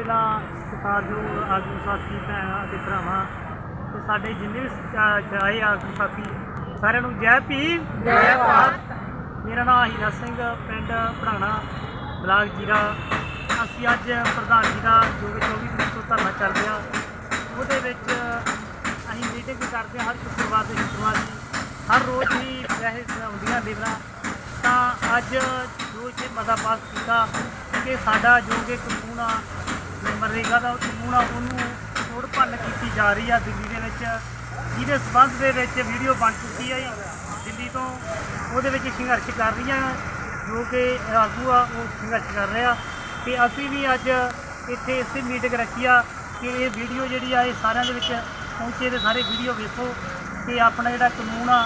ਪਹਿਲਾਂ ਸਤਿਕਾਰਯੋਗ ਆਗੂ ਸਾਥੀ ਭੈਣਾਂ ਅਤੇ ਭਰਾਵਾਂ ਤੇ ਸਾਡੇ ਜਿੰਨੇ ਵੀ ਆਗੂ ਸਾਥੀ ਸਾਰਿਆਂ ਨੂੰ ਜੈ ਭੀਮ ਜੈ ਭਾਰਤ। ਮੇਰਾ ਨਾਮ ਹੀਰਾ ਸਿੰਘ ਪਿੰਡ ਪੜਾਣਾ ਬਲਾਕ ਜੀਰਾ। ਅਸੀਂ ਅੱਜ ਪ੍ਰਧਾਨ ਜੀ ਦਾ ਜੋ ਕਿ 24 ਤਰੀਕ ਤੋਂ ਧਰਨਾ ਚੱਲ ਰਿਹਾ ਉਹਦੇ ਵਿੱਚ ਅਸੀਂ ਮੀਟਿੰਗ ਕਰਦੇ ਹਾਂ ਹਰ ਸ਼ੁੱਕਰਵਾਰ ਤੇ ਸ਼ੁੱਕਰਵਾਰ ਦੀ। ਹਰ ਰੋਜ਼ ਹੀ ਵੈਸੇ ਹੁੰਦੀਆਂ ਲੇਬਰਾਂ ਤਾਂ ਅੱਜ ਜੋ ਇੱਥੇ ਮਤਾ ਪਾਸ ਕੀਤਾ ਕਿ ਸਾਡਾ ਜੋ ਕਿ ਕਾਨੂੰਨ ਆ ਮਨਰੇਗਾ ਦਾ ਕਾਨੂੰਨ ਆ ਉਹਨੂੰ ਤੋੜ ਭੰਨ ਕੀਤੀ ਜਾ ਰਹੀ ਆ ਦਿੱਲੀ ਦੇ ਵਿੱਚ। ਜਿਹਦੇ ਸਬੰਧ ਦੇ ਵਿੱਚ ਵੀਡੀਓ ਬਣ ਚੁੱਕੀ ਹੈ ਜੀ। ਦਿੱਲੀ ਤੋਂ ਉਹਦੇ ਵਿੱਚ ਸੰਘਰਸ਼ ਕਰ ਰਹੀਆਂ ਜੋ ਕਿ ਆਗੂ ਆ, ਉਹ ਸੰਘਰਸ਼ ਕਰ ਰਿਹਾ। ਆ ਅਸੀਂ ਵੀ ਅੱਜ ਇੱਥੇ ਇਸੇ ਮੀਟਿੰਗ ਰੱਖੀ ਆ ਕਿ ਇਹ ਵੀਡੀਓ ਜਿਹੜੀ ਆ, ਇਹ ਸਾਰਿਆਂ ਦੇ ਵਿੱਚ ਪਹੁੰਚੇ ਤੇ ਸਾਰੇ ਵੀਡੀਓ ਵੇਖੋ ਕਿ ਆਪਣਾ ਜਿਹੜਾ ਕਾਨੂੰਨ ਆ,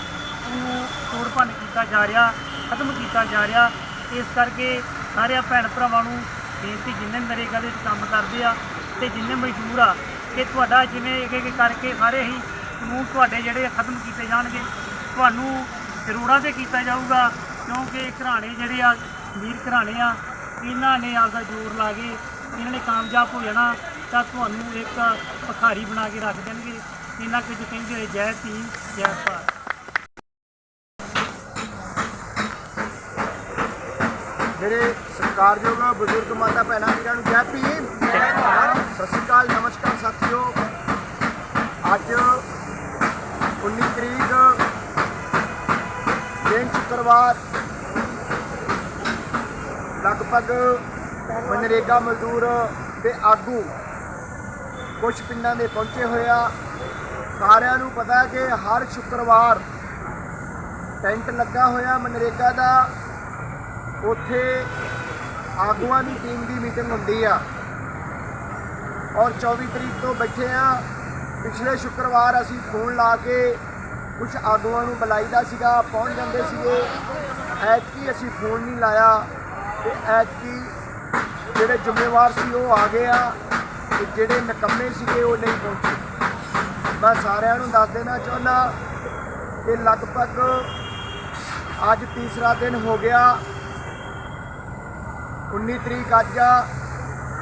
ਉਹਨੂੰ ਤੋੜ ਭੰਨ ਕੀਤਾ ਜਾ ਰਿਹਾ, ਖਤਮ ਕੀਤਾ ਜਾ ਰਿਹਾ। ਇਸ ਕਰਕੇ ਸਾਰਿਆਂ ਭੈਣ ਭਰਾਵਾਂ ਨੂੰ ਬੇਨਤੀ ਜਿੰਨੇ ਨਰੇਗਾ ਦੇ ਵਿੱਚ ਕੰਮ ਕਰਦੇ ਆ ਤੇ ਜਿੰਨੇ ਮਜ਼ਦੂਰ ਆ ਕਿ ਤੁਹਾਡਾ ਜਿਵੇਂ ਇੱਕ ਇੱਕ ਕਰਕੇ ਸਾਰੇ ਹੀ ਕਾਨੂੰਨ ਤੁਹਾਡੇ ਜਿਹੜੇ ਖਤਮ ਕੀਤੇ ਜਾਣਗੇ, ਤੁਹਾਨੂੰ ਕਰੋੜਾਂ ਤੇ ਕੀਤਾ ਜਾਊਗਾ, ਕਿਉਂਕਿ ਘਰਾਣੇ ਜਿਹੜੇ ਆ ਵੀਰ ਘਰਾਣੇ ਆ, ਇਹਨਾਂ ਨੇ ਆਪਦਾ ਜ਼ੋਰ ਲਾ ਕੇ ਇਹਨਾਂ ਨੇ ਕਾਮਯਾਬ ਹੋ ਜਾਣਾ ਤਾਂ ਤੁਹਾਨੂੰ ਇੱਕ ਭਖਾਰੀ ਬਣਾ ਕੇ ਰੱਖ ਦੇਣਗੇ। ਇਹਨਾਂ ਕੁਝ ਕਹਿੰਦੇ ਜੈ ਭੀਮ, ਜੈ ਭਾਰਤ। ਮੇਰੇ ਸਤਿਕਾਰਯੋਗ ਬਜ਼ੁਰਗ ਮਾਤਾ ਭੈਣਾਂ ਵੀਰਾਂ ਨੂੰ ਜੈ ਭੀਮ। ਸਤਿ ਸ਼੍ਰੀ ਅਕਾਲ, ਨਮਸਕਾਰ ਸਾਥੀਓ। ਅੱਜ 19 ਤਰੀਕ, ਦਿਨ ਸ਼ੁੱਕਰਵਾਰ, ਲਗਭਗ ਮਨਰੇਗਾ ਮਜ਼ਦੂਰ ਤੇ ਆਗੂ ਕੁਝ ਪਿੰਡਾਂ ਦੇ ਪਹੁੰਚੇ ਹੋਏ ਆ। ਸਾਰਿਆਂ ਨੂੰ ਪਤਾ ਕਿ ਹਰ ਸ਼ੁੱਕਰਵਾਰ ਟੈਂਟ ਲੱਗਾ ਹੋਇਆ ਮਨਰੇਗਾ ਦਾ। ਉੱਥੇ ਆਗੂਆਂ ਦੀ ਟੀਮ ਦੀ ਮੀਟਿੰਗ ਹੁੰਦੀ ਆ। ਔਰ 24 ਤਰੀਕ ਤੋਂ ਬੈਠੇ ਆ। ਪਿਛਲੇ ਸ਼ੁੱਕਰਵਾਰ ਅਸੀਂ ਫੋਨ ਲਾ ਕੇ ਕੁਝ ਆਗੂਆਂ ਨੂੰ ਬੁਲਾਈਦਾ ਸੀਗਾ, ਪਹੁੰਚ ਜਾਂਦੇ ਸੀਗੇ। ਐਤਕੀ ਅਸੀਂ ਫੋਨ ਨਹੀਂ ਲਾਇਆ ਤੇ ਐਤਕੀ ਜਿਹੜੇ ਜ਼ਿੰਮੇਵਾਰ ਸੀ ਉਹ ਆ ਗਏ ਆ ਤੇ ਜਿਹੜੇ ਨਕੰਮੇ ਸੀਗੇ ਉਹ ਨਹੀਂ ਪਹੁੰਚੇ। ਮੈਂ ਸਾਰਿਆਂ ਨੂੰ ਦੱਸ ਦੇਣਾ ਚਾਹੁੰਦਾ ਕਿ ਲਗਭਗ ਅੱਜ ਤੀਸਰਾ ਦਿਨ ਹੋ ਗਿਆ। 19 ਤਰੀਕ ਅੱਜ ਆ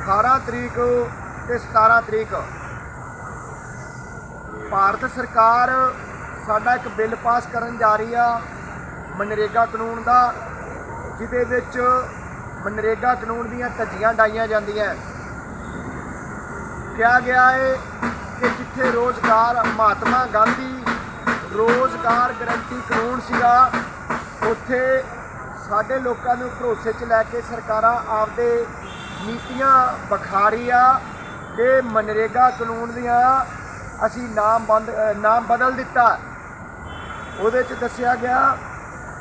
18 ਤਰੀਕ ਤੇ 17 ਤਰੀਕ। ਭਾਰਤ ਸਰਕਾਰ ਸਾਡਾ ਇੱਕ ਬਿੱਲ ਪਾਸ ਕਰਨ ਜਾ ਰਹੀ ਆ, ਮਨਰੇਗਾ ਕਾਨੂੰਨ ਦਾ, ਜਿਹਦੇ ਵਿੱਚ ਮਨਰੇਗਾ ਕਾਨੂੰਨ ਦੀਆਂ ਧੱਜੀਆਂ ਡਾਈਆਂ ਜਾਂਦੀਆਂ। ਕਿਹਾ ਗਿਆ ਹੈ ਕਿ ਜਿੱਥੇ ਰੋਜ਼ਗਾਰ, ਮਹਾਤਮਾ ਗਾਂਧੀ ਰੋਜ਼ਗਾਰ ਗਰੰਟੀ ਕਾਨੂੰਨ ਸੀਗਾ, ਉੱਥੇ ਸਾਡੇ ਲੋਕਾਂ ਨੂੰ ਭਰੋਸੇ 'ਚ ਲੈ ਕੇ ਸਰਕਾਰਾਂ ਆਪਦੇ ਨੀਤੀਆਂ ਵਿਖਾਰੀ ਆ ਕਿ ਮਨਰੇਗਾ ਕਾਨੂੰਨ ਦੀਆਂ ਅਸੀਂ ਨਾਮ ਬੰਦ ਨਾਮ ਬਦਲ ਦਿੱਤਾ। ਉਹਦੇ 'ਚ ਦੱਸਿਆ ਗਿਆ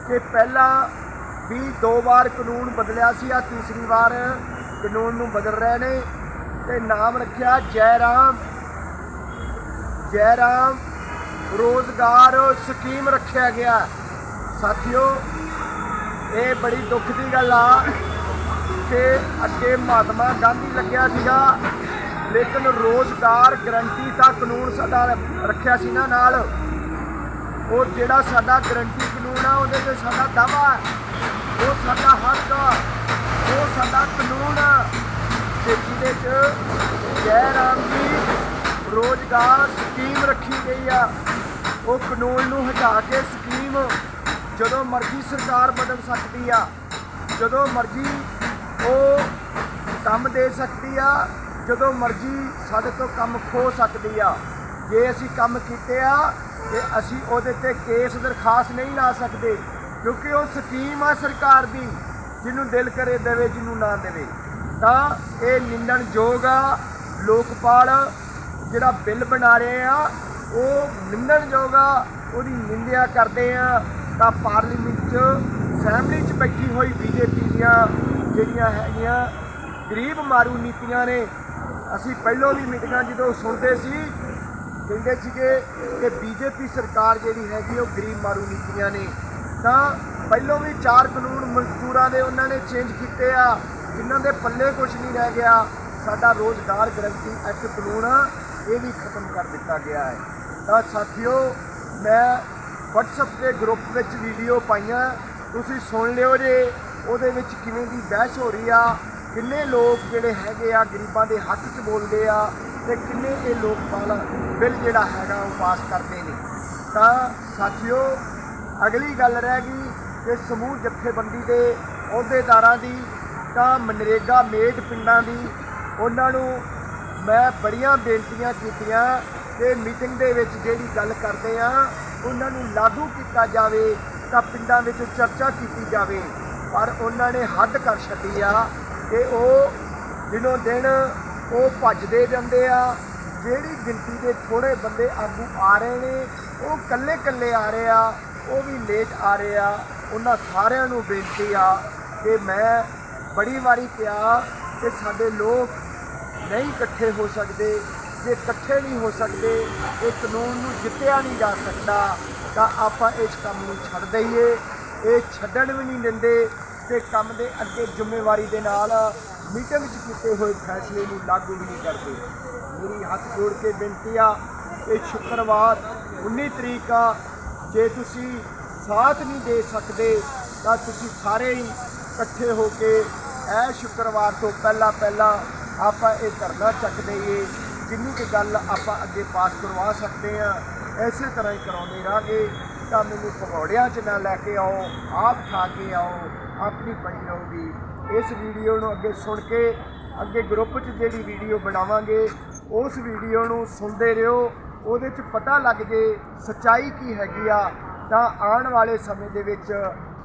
ਕਿ ਪਹਿਲਾਂ ਵੀ ਦੋ ਵਾਰ ਕਾਨੂੰਨ ਬਦਲਿਆ ਸੀ ਆ ਤੀਸਰੀ ਵਾਰ ਕਾਨੂੰਨ ਨੂੰ ਬਦਲ ਰਹੇ ਨੇ ਤੇ ਨਾਮ ਰੱਖਿਆ ਜੈ ਰਾਮ ਜੈ ਰਾਮ ਰੋਜ਼ਗਾਰ ਸਕੀਮ ਰੱਖਿਆ ਗਿਆ। ਸਾਥੀਓ ਇਹ ਬੜੀ ਦੁੱਖ ਦੀ ਗੱਲ ਆ ਕਿ ਅੱਗੇ ਮਹਾਤਮਾ ਗਾਂਧੀ ਲੱਗਿਆ ਸੀਗਾ ਲੇਕਿਨ ਰੋਜ਼ਗਾਰ ਗਰੰਟੀ ਦਾ ਕਾਨੂੰਨ ਸਾਡਾ ਰੱਖਿਆ ਸੀ ਨਾ ਨਾਲ। ਉਹ ਜਿਹੜਾ ਸਾਡਾ ਗਰੰਟੀ ਕਾਨੂੰਨ ਆ ਉਹਦੇ ਤੇ ਸਾਡਾ ਦਾਵਾ ਉਹ ਸਾਡਾ ਹੱਕ ਆ, ਉਹ ਸਾਡਾ ਕਾਨੂੰਨ ਆ। ਤੇ ਜਿਹਦੇ ਚ ਜੈ ਰਾਮ ਜੀ ਰੋਜ਼ਗਾਰ ਸਕੀਮ ਰੱਖੀ ਗਈ ਆ। ਉਹ ਕਾਨੂੰਨ ਨੂੰ ਹਟਾ ਕੇ ਸਕੀਮ ਜਦੋਂ ਮਰਜ਼ੀ ਸਰਕਾਰ ਬਦਲ ਸਕਦੀ ਆ, ਜਦੋਂ ਮਰਜ਼ੀ ਉਹ ਕੰਮ ਦੇ ਸਕਦੀ ਆ, ਜਦੋਂ ਮਰਜ਼ੀ ਸਾਡੇ ਤੋਂ ਕੰਮ ਖੋ ਸਕਦੀ ਆ। ਜੇ ਅਸੀਂ ਕੰਮ ਕੀਤੇ ਆ, ਤੇ ਅਸੀਂ ਉਹਦੇ ਤੇ ਕੇਸ ਦਰਖਾਸਤ ਨਹੀਂ ਲਾ ਸਕਦੇ, ਕਿਉਂਕਿ ਉਹ ਸਕੀਮ ਆ ਸਰਕਾਰ ਦੀ, ਜਿਹਨੂੰ ਦਿਲ ਕਰੇ ਦੇਵੇ, ਜਿਹਨੂੰ ਨਾ ਦੇਵੇ। ਤਾਂ ਇਹ ਨਿੰਦਣਯੋਗ ਆ, ਲੋਕਪਾਲ ਜਿਹੜਾ ਬਿੱਲ ਬਣਾ ਰਹੇ ਆ, ਉਹ ਨਿੰਦਣਯੋਗ ਆ, ਉਹਦੀ ਨਿੰਦਿਆ ਕਰਦੇ ਆ। ਤਾਂ ਪਾਰਲੀਮੈਂਟ 'ਚ ਅਸੈਂਬਲੀ 'ਚ ਬੈਠੀ ਹੋਈ ਬੀਜੇਪੀ ਦੀਆਂ ਜਿਹੜੀਆਂ ਹੈਗੀਆਂ ਗਰੀਬ ਮਾਰੂ ਨੀਤੀਆਂ ਨੇ, ਅਸੀਂ ਪਹਿਲਾਂ ਵੀ ਮੀਟਿੰਗਾਂ ਜਦੋਂ ਸੁਣਦੇ ਸੀ, ਕਹਿੰਦੇ ਸੀਗੇ ਕਿ ਬੀਜੇਪੀ ਸਰਕਾਰ ਜਿਹੜੀ ਹੈਗੀ ਉਹ ਗਰੀਬ ਮਾਰੂ ਨੀਤੀਆਂ ਨੇ। ਤਾਂ ਪਹਿਲਾਂ ਵੀ ਚਾਰ ਕਾਨੂੰਨ ਮਜ਼ਦੂਰਾਂ ਦੇ ਉਹਨਾਂ ਨੇ ਚੇਂਜ ਕੀਤੇ ਆ, ਜਿਨ੍ਹਾਂ ਦੇ ਪੱਲੇ ਕੁਝ ਨਹੀਂ ਰਹਿ ਗਿਆ। ਸਾਡਾ ਰੋਜ਼ਗਾਰ ਗਰੰਟੀ ਐਕਟ ਕਾਨੂੰਨ ਇਹ ਵੀ ਖਤਮ ਕਰ ਦਿੱਤਾ ਗਿਆ ਹੈ। ਤਾਂ ਸਾਥੀਓ, ਮੈਂ WhatsApp ਦੇ ਗਰੁੱਪ ਵਿੱਚ ਵੀਡੀਓ ਪਾਈਆਂ। ਤੁਸੀਂ ਸੁਣ ਲਿਓ ਜੇ ਉਹਦੇ ਵਿੱਚ ਕਿਵੇਂ ਦੀ ਬਹਿਸ ਹੋ ਰਹੀ ਆ, ਕਿੰਨੇ ਲੋਕ ਜਿਹੜੇ ਹੈਗੇ ਆ ਗਰੀਬਾਂ ਦੇ ਹੱਕ 'ਚ ਬੋਲਦੇ ਆ ਤੇ ਕਿੰਨੇ ਇਹ ਲੋਕਪਾਲ ਬਿੱਲ ਜਿਹੜਾ ਹੈਗਾ ਉਹ ਪਾਸ ਕਰਦੇ ਨੇ। ਤਾਂ ਸਾਥੀਓ, ਅਗਲੀ ਗੱਲ ਰਹਿ ਗਈ ਕਿ ਸਮੂਹ ਜਥੇਬੰਦੀ ਦੇ ਅਹੁਦੇਦਾਰਾਂ ਦੀ, ਤਾਂ ਮਨਰੇਗਾ ਮੇਟ ਪਿੰਡਾਂ ਦੀ। ਉਹਨਾਂ ਨੂੰ ਮੈਂ ਬੜੀਆਂ ਬੇਨਤੀਆਂ ਕੀਤੀਆਂ ਕਿ ਮੀਟਿੰਗ ਦੇ ਵਿੱਚ ਜਿਹੜੀ ਗੱਲ ਕਰਦੇ ਆ ਉਹਨਾਂ ਨੂੰ ਲਾਗੂ ਕੀਤਾ ਜਾਵੇ ਤਾਂ ਪਿੰਡਾਂ ਵਿੱਚ ਚਰਚਾ ਕੀਤੀ ਜਾਵੇ। ਪਰ ਉਹਨਾਂ ਨੇ ਹੱਦ ਕਰ ਛੱਡੀ ਆ ਕਿ ਉਹ ਦਿਨੋਂ ਦਿਨ ਉਹ ਭੱਜਦੇ ਜਾਂਦੇ ਆ। ਜਿਹੜੀ ਗਿਣਤੀ ਦੇ ਥੋੜੇ ਬੰਦੇ ਆਗੂ ਆ ਰਹੇ ਨੇ, ਉਹ ਕੱਲੇ ਕੱਲੇ ਆ ਰਹੇ ਆ, ਉਹ ਵੀ ਲੇਟ ਆ ਰਹੇ ਆ। ਉਹਨਾਂ ਸਾਰਿਆਂ ਨੂੰ ਬੇਨਤੀ ਆ ਕਿ ਮੈਂ ਬੜੀ ਵਾਰੀ ਕਿਹਾ ਕਿ ਸਾਡੇ ਲੋਕ ਨਹੀਂ ਇਕੱਠੇ ਹੋ ਸਕਦੇ। ਜੇ ਇਕੱਠੇ ਨਹੀਂ ਹੋ ਸਕਦੇ, ਇਹ ਕਾਨੂੰਨ ਨੂੰ ਜਿੱਤਿਆ ਨਹੀਂ ਜਾ ਸਕਦਾ, ਤਾਂ ਆਪਾਂ ਇਸ ਕੰਮ ਨੂੰ ਛੱਡ ਦਈਏ। ਇਹ ਛੱਡਣ ਵੀ ਨਹੀਂ ਦਿੰਦੇ ਤੇ ਕੰਮ ਦੇ ਅੱਗੇ ਜ਼ਿੰਮੇਵਾਰੀ ਦੇ ਨਾਲ ਮੀਟਿੰਗ 'ਚ ਕੀਤੇ ਹੋਏ ਫੈਸਲੇ ਨੂੰ ਲਾਗੂ ਵੀ ਨਹੀਂ ਕਰਦੇ। ਮੇਰੀ ਹੱਥ ਜੋੜ ਕੇ ਬੇਨਤੀ ਆ, ਇਹ ਸ਼ੁੱਕਰਵਾਰ 19 ਤਰੀਕ ਆ, ਜੇ ਤੁਸੀਂ ਸਾਥ ਨਹੀਂ ਦੇ ਸਕਦੇ, ਤਾਂ ਤੁਸੀਂ ਸਾਰੇ ਹੀ ਇਕੱਠੇ ਹੋ ਕੇ ਇਹ ਸ਼ੁੱਕਰਵਾਰ ਤੋਂ ਪਹਿਲਾਂ ਪਹਿਲਾਂ ਆਪਾਂ ਇਹ ਧਰਨਾ ਚੱਕ ਦਈਏ। ਜਿੰਨੀ ਕੁ ਗੱਲ ਆਪਾਂ ਅੱਗੇ ਪਾਸ ਕਰਵਾ ਸਕਦੇ ਆ ਐਸੇ ਤਰ੍ਹਾਂ ਹੀ ਕਰਾਉਂਦੇ ਰਾਂਗੇ ਤਾਂ ਮੈਨੂੰ ਪਕੌੜਿਆਂ 'ਚ ਨਾ ਲੈ ਕੇ ਆਓ, ਆਪ ਖਾ ਕੇ ਆਓ, ਆਪਣੀ ਪਈ ਰਹੂਗੀ। ਇਸ ਵੀਡੀਓ ਨੂੰ ਅੱਗੇ ਸੁਣ ਕੇ, ਅੱਗੇ ਗਰੁੱਪ 'ਚ ਜਿਹੜੀ ਵੀਡੀਓ ਬਣਾਵਾਂਗੇ, ਉਸ ਵੀਡੀਓ ਨੂੰ ਸੁਣਦੇ ਰਹੋ। ਉਹਦੇ 'ਚ ਪਤਾ ਲੱਗ ਜੇ ਸੱਚਾਈ ਕੀ ਹੈਗੀ ਆ। ਤਾਂ ਆਉਣ ਵਾਲੇ ਸਮੇਂ ਦੇ ਵਿੱਚ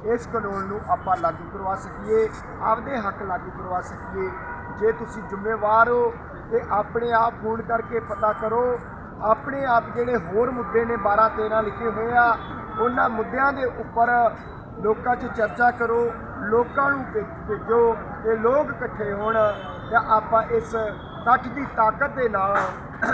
ਇਸ ਕਾਨੂੰਨ ਨੂੰ ਆਪਾਂ ਲਾਗੂ ਕਰਵਾ ਸਕੀਏ, ਆਪਦੇ ਹੱਕ ਲਾਗੂ ਕਰਵਾ ਸਕੀਏ। ਜੇ ਤੁਸੀਂ ਜ਼ਿੰਮੇਵਾਰ ਹੋ ਤੇ ਆਪਣੇ ਆਪ ਫੋਨ ਕਰਕੇ ਪਤਾ ਕਰੋ। ਆਪਣੇ ਆਪ ਜਿਹੜੇ ਹੋਰ ਮੁੱਦੇ ਨੇ 12 13 ਲਿਖੇ ਹੋਏ ਆ, ਉਹਨਾਂ ਮੁੱਦਿਆਂ ਦੇ ਉੱਪਰ ਲੋਕਾਂ 'ਚ ਚਰਚਾ ਕਰੋ, ਲੋਕਾਂ ਨੂੰ ਭੇ- ਭੇਜੋ ਤੇ ਲੋਕ ਇਕੱਠੇ ਹੋਣ ਤੇ ਆਪਾਂ ਇਸ ਇਕੱਠ ਦੀ ਤਾਕਤ ਦੇ ਨਾਲ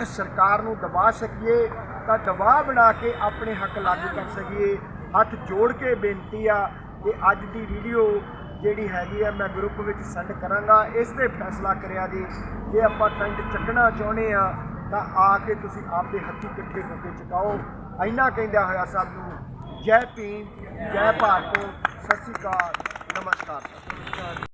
ਸਰਕਾਰ ਨੂੰ ਦਬਾ ਸਕੀਏ, ਤਾਂ ਦਬਾਅ ਬਣਾ ਕੇ ਆਪਣੇ ਹੱਕ ਲਾਗੂ ਕਰ ਸਕੀਏ। ਹੱਥ ਜੋੜ ਕੇ ਬੇਨਤੀ ਆ ਕਿ ਅੱਜ ਦੀ ਵੀਡੀਓ ਜਿਹੜੀ ਹੈਗੀ ਆ ਮੈਂ ਗਰੁੱਪ ਵਿੱਚ ਸੈਂਡ ਕਰਾਂਗਾ। ਇਸ ਤੇ ਫੈਸਲਾ ਕਰਿਆ ਜੀ। ਜੇ ਆਪਾਂ ਟੈਂਟ ਚੱਕਣਾ ਚਾਹੁੰਦੇ ਆ, ਤਾਂ ਆ ਕੇ ਤੁਸੀਂ ਆਪਦੇ ਹੱਥੀ ਇਕੱਠੇ ਹੋ ਕੇ ਚੁਕਾਓ। ਇੰਨਾ ਕਹਿੰਦਿਆਂ ਹੋਇਆ ਸਭ ਨੂੰ, ਜੈ ਭੀਮ, ਜੈ ਭਾਰਤ, ਸਤਿ ਸ਼੍ਰੀ ਅਕਾਲ, ਨਮਸਕਾਰ।